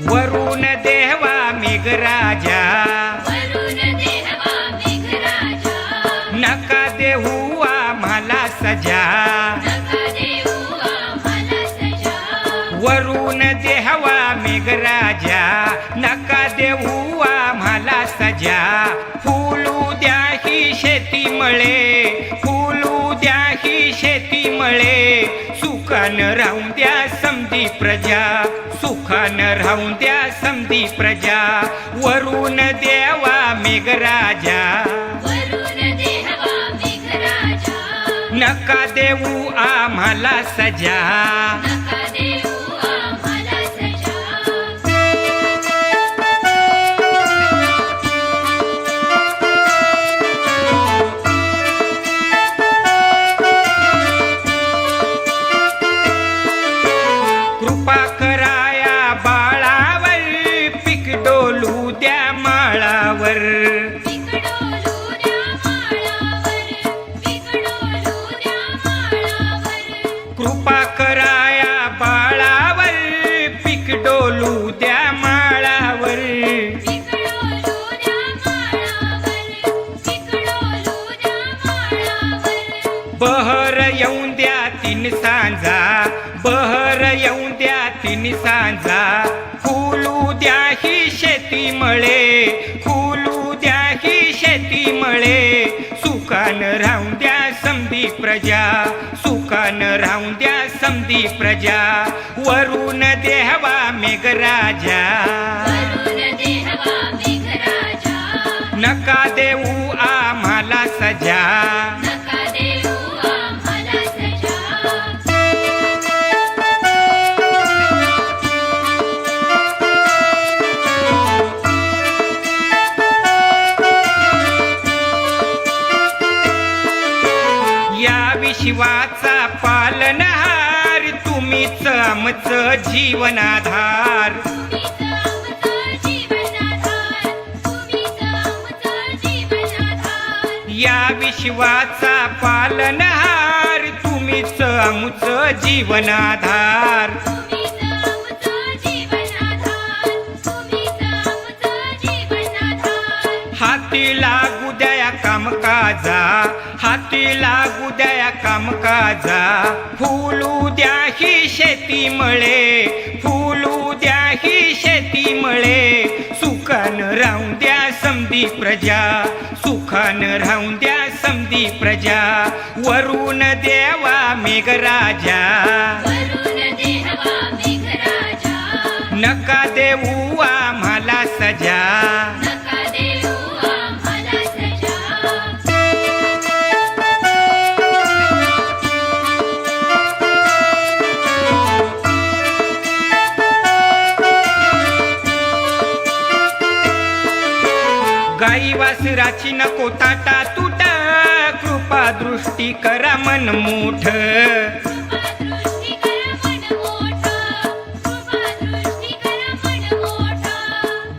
वरुण देहवा मेघराजा नका देऊ आम्हाला सजा. वरून देहवा मेघराजा नका देऊ आम्हाला सजा. फुलू द्या ही शेती मळे. फुलू द्या ही शेती मळे. सुखान राहून द्या समधी प्रजा. सुखान राहून द्या समधी प्रजा. वरून देवा मेघराजा. नका देऊ आम्हाला सजा. कृपा तीन सांजा बहर येऊन द्या तीन सांजा. फुलू द्या ही शेती मळे फुलू द्या ही शेती मळे. सुखान राहून द्या समधी प्रजा सुखान राहून द्या समधी प्रजा. वरून देहवा मेघराजा नका देऊ आम्हाला या विश्वाचा पालनहार तुम्हीच आमचं जीवनाधार. या विश्वाचा पालनहार तुम्हीच आमचं जीवनाधार. हाती लागू द्या कामकाजा. हाती लागू द्या कामकाजा. फुलू द्या ही शेती मळे. फुलू द्या ही शेती मळे. सुखान राहून द्या समधी प्रजा. सुखान राहून द्या समधी प्रजा. वरून देवा मेघराजा. नका देऊ आम्हाला सजा. गाई वासराची नको ताटा तुटा. कृपा दृष्टी करा मन मोठ.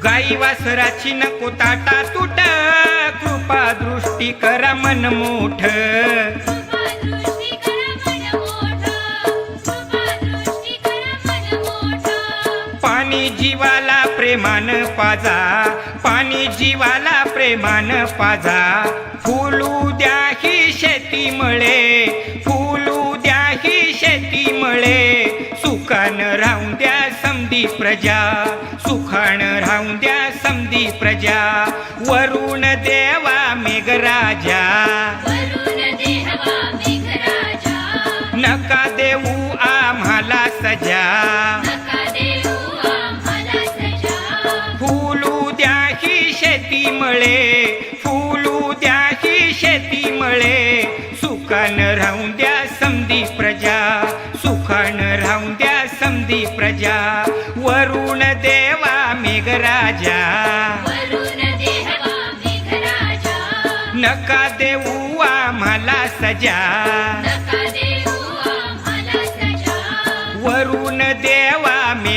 गाई वासराची नको ताटा तुटा. कृपा दृष्टी करा मन मोठ. प्रेमान पाजा. पाणी जीवाला प्रेमान पाजा. फुलू द्या ही शेती मळे. फुलू द्या ही शेती मळे. सुखान राहून द्या समधी प्रजा. सुखान राहून द्या समधी प्रजा. वरुण देवा मेघराजा. मळे फुलू द्या ही शेती मळे सुखान राहून द्या समधी प्रजा सुखान राहून द्या समधी प्रजा. देवा वरुण देहवा मेघराजा नका देऊ आम्हाला सजा.